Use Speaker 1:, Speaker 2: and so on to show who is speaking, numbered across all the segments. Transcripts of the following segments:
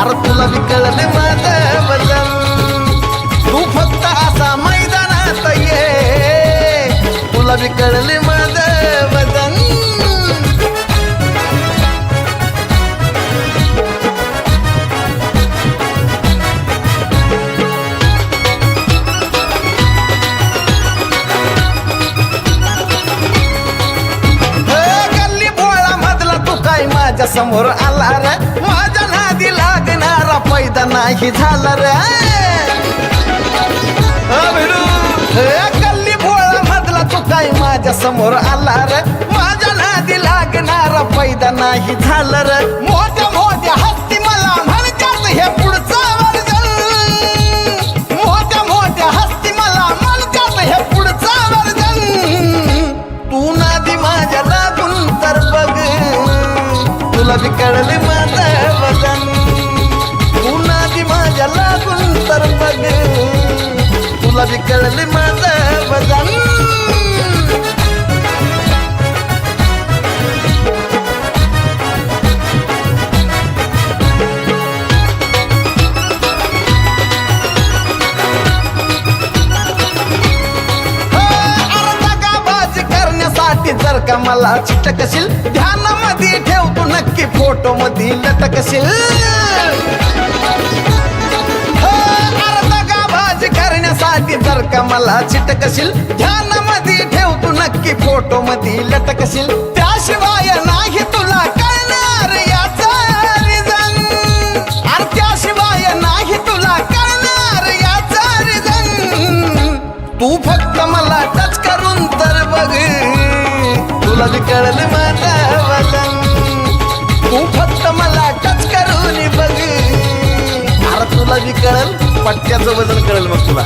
Speaker 1: अरे तुला विकळले माझं वजन. तू फक्त असा मैदानात ये. तुला विकळले कळले माझं वजन. समोर आला रे? नाही झाला रे? कल्ली भिडू. हे गल्ली बोळा मधला तू काय माझ्यासमोर आला रे? माझ्या नादी लागणारा पैदा नाही झाला रे. मोठ्या मोठ्या हत्ती मला म्हणतात हे पुढचं वर्जन. मोठ्या मोठ्या हस्ती मला म्हणतात हे पुढचं वर्जन. तू नादी माझ्या लागून तर बघ. तुला बी कळले माझं की माझ्या लागून तर बघ तुला बी कळले माझं वजन. हो, जर का मला चिटकशील ध्यानामध्ये ठेव तू नक्की फोटो मध्ये लटकशील. साठी जर का मला चिटकशील ध्यानामध्ये ठेवतो नक्की फोटो मध्ये लटकशील. त्याशिवाय नाही तुला कळणार याचा रिझन अरे त्याशिवाय नाही तुला कळणार याचा रिझन तू फक्त मला टच करून तर बघ. तुला कळलं माझं वजन. तू फक्त मला टच करून बघ. अरे तुला बी कळल? पट्ट्याचं वजन कळेल मग तुला.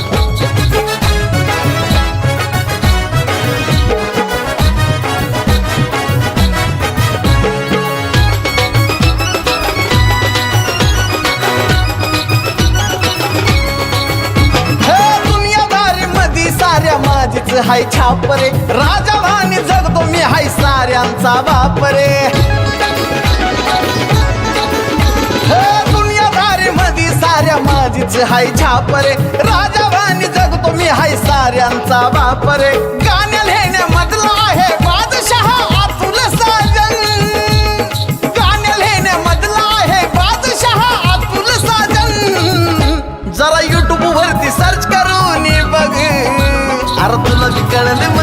Speaker 1: मधी साऱ्या हाय छापरे. राजधानी जगतो मी हाय साऱ्यांचा बापरे. माया माझीच हाय छापरे. राजधानी जगतो मी हाय साऱ्यांचा वापरे. गाण्या लिहिण्यामधला आहे बादशाह अतुल साजन. गाण्या लिहिण्यामधला आहे बादशाह अतुल साजन. जरा युट्यूब वरती सर्च करून बघ. अरे तुला बी कळलं